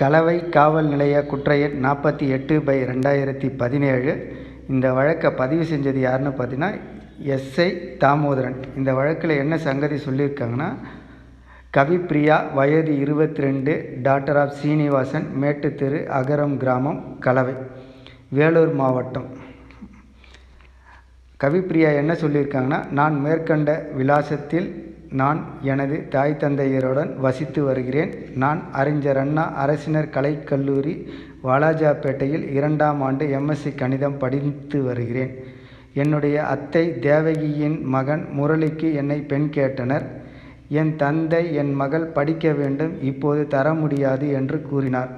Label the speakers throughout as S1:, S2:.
S1: கலவை காவல் நிலைய குற்ற எண் நாற்பத்தி எட்டு பை ரெண்டாயிரத்தி பதினேழு. இந்த வழக்கை பதிவு செஞ்சது யாருன்னு பார்த்தீங்கன்னா எஸ்ஐ தாமோதரன். இந்த வழக்கில் என்ன சங்கதி சொல்லியிருக்காங்கன்னா கவிப்ரியா வயது இருபத்தி ரெண்டு டாக்டர் ஆஃப் சீனிவாசன் மேட்டுத்தெரு அகரம் கிராமம் கலவை வேலூர் மாவட்டம். கவிப்ரியா என்ன சொல்லியிருக்காங்கன்னா நான் மேற்கண்ட விலாசத்தில் நான் எனது தாய் தந்தையருடன் வசித்து வருகிறேன். நான் அறிஞர் அண்ணா அரசினர் கலைக்கல்லூரி வாலாஜாப்பேட்டையில் இரண்டாம் ஆண்டு எம்எஸ்சி கணிதம் படித்து வருகிறேன். என்னுடைய அத்தை தேவகியின் மகன் முரளிக்கு என்னை பெண் கேட்டனர். என் தந்தை என் மகள் படிக்க வேண்டும் இப்போது தர முடியாது என்று கூறினார்.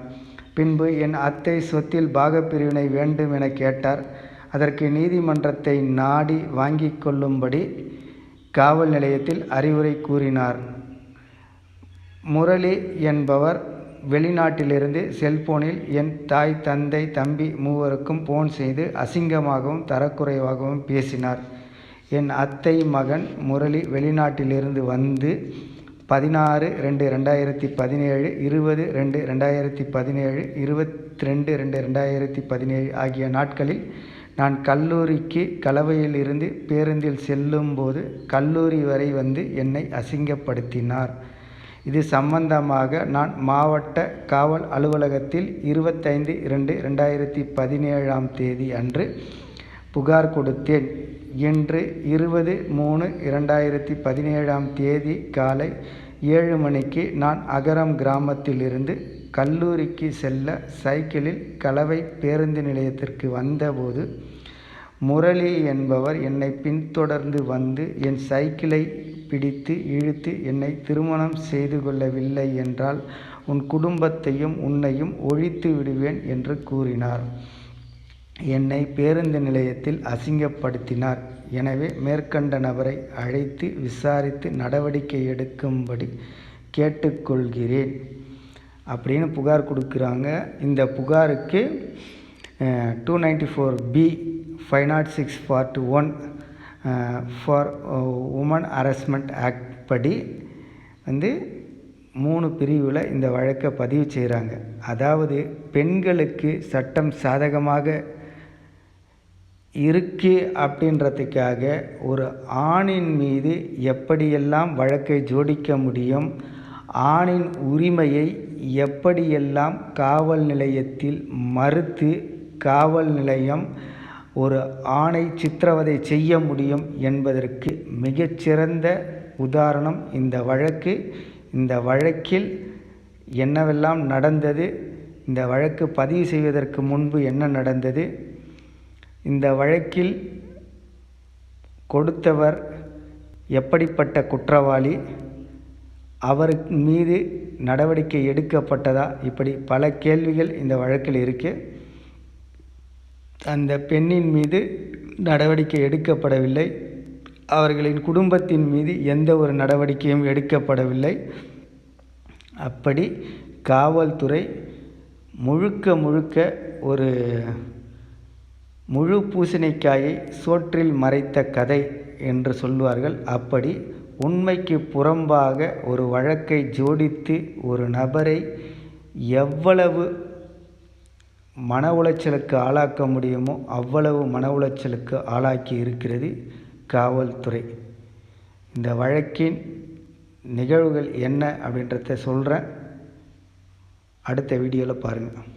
S1: பின்பு என் அத்தை சொத்தில் பாகப்பிரிவினை வேண்டும் என கேட்டார். அதற்கு நீதிமன்றத்தை நாடி வாங்கி கொள்ளும்படி காவல் நிலையத்தில் அறிவுரை கூறினார். முரளி என்பவர் வெளிநாட்டிலிருந்து செல்போனில் என் தாய் தந்தை தம்பி மூவருக்கும் போன் செய்து அசிங்கமாகவும் தரக்குறைவாகவும் பேசினார். என் அத்தை மகன் முரளி வெளிநாட்டிலிருந்து வந்து பதினாறு ரெண்டு ரெண்டாயிரத்தி பதினேழு இருபது ரெண்டு ரெண்டாயிரத்தி பதினேழு இருபத்தி ரெண்டு ரெண்டு ரெண்டாயிரத்தி பதினேழு ஆகிய நாட்களில் நான் கல்லூரிக்கு கலவையிலிருந்து பேருந்தில் செல்லும்போது கல்லூரி வரை வந்து என்னை அசிங்கப்படுத்தினார். இது சம்பந்தமாக நான் மாவட்ட காவல் அலுவலகத்தில் இருபத்தைந்து இரண்டு ரெண்டாயிரத்தி பதினேழாம் தேதி அன்று புகார் கொடுத்தேன். இன்று இருபது மூணு இரண்டாயிரத்தி பதினேழாம் தேதி காலை ஏழு மணிக்கு நான் அகரம் கிராமத்திலிருந்து கல்லூரிக்கு செல்ல சைக்கிளில் கலவை பேருந்து நிலையத்திற்கு வந்தபோது முரளி என்பவர் என்னை பின்தொடர்ந்து வந்து என் சைக்கிளை பிடித்து இழுத்து என்னை திருமணம் செய்து கொள்ளவில்லை என்றால் உன் குடும்பத்தையும் உன்னையும் ஒழித்து விடுவேன் என்று கூறினார். என்னை பேருந்து நிலையத்தில் அசிங்கப்படுத்தினார். எனவே மேற்கண்ட நபரை அழைத்து விசாரித்து நடவடிக்கை எடுக்கும்படி கேட்டுக்கொள்கிறேன். அப்படின்னு புகார் கொடுக்குறாங்க. இந்த புகாருக்கு two ninety four B five nought six forty one for woman harassment act படி வந்து மூணு பிரிவில் இந்த வழக்கை பதிவு செய்கிறாங்க அதாவது பெண்களுக்கு சட்டம் சாதகமாக இருக்கு அப்படின்றதுக்காக ஒரு ஆணின் மீது எப்படியெல்லாம் வழக்கை ஜோடிக்க முடியும் ஆணின் உரிமையை எப்படியெல்லாம் காவல் நிலையத்தில் மறுத்து காவல் நிலையம் ஒரு ஆணை சித்திரவதை செய்ய முடியும் என்பதற்கு மிகச்சிறந்த உதாரணம் இந்த வழக்கு. இந்த வழக்கில் என்னவெல்லாம் நடந்தது? இந்த வழக்கு பதிவு செய்வதற்கு முன்பு என்ன நடந்தது? இந்த வழக்கில் கொடுத்தவர் எப்படிப்பட்ட குற்றவாளி? அவருக்கு மீது நடவடிக்கை எடுக்கப்பட்டதா? இப்படி பல கேள்விகள் இந்த வழக்கில் இருக்கு. அந்த பெண்ணின் மீது நடவடிக்கை எடுக்கப்படவில்லை. அவர்களின் குடும்பத்தின் மீது எந்த ஒரு நடவடிக்கையும் எடுக்கப்படவில்லை. அப்படி காவல்துறை முழுக்க முழுக்க ஒரு முழு பூசணிக்காயை சோற்றில் மறைத்த கதை என்று சொல்வார்கள். அப்படி உண்மைக்கு புறம்பாக ஒரு வழக்கை ஜோடித்து ஒரு நபரை எவ்வளவு மன உளைச்சலுக்கு ஆளாக்க முடியுமோ அவ்வளவு மன உளைச்சலுக்கு ஆளாக்கி இருக்கிறது காவல்துறை. இந்த வழக்கின் நிகழ்வுகள் என்ன அப்படின்றத சொல்கிறேன் அடுத்த வீடியோவில் பாருங்கள்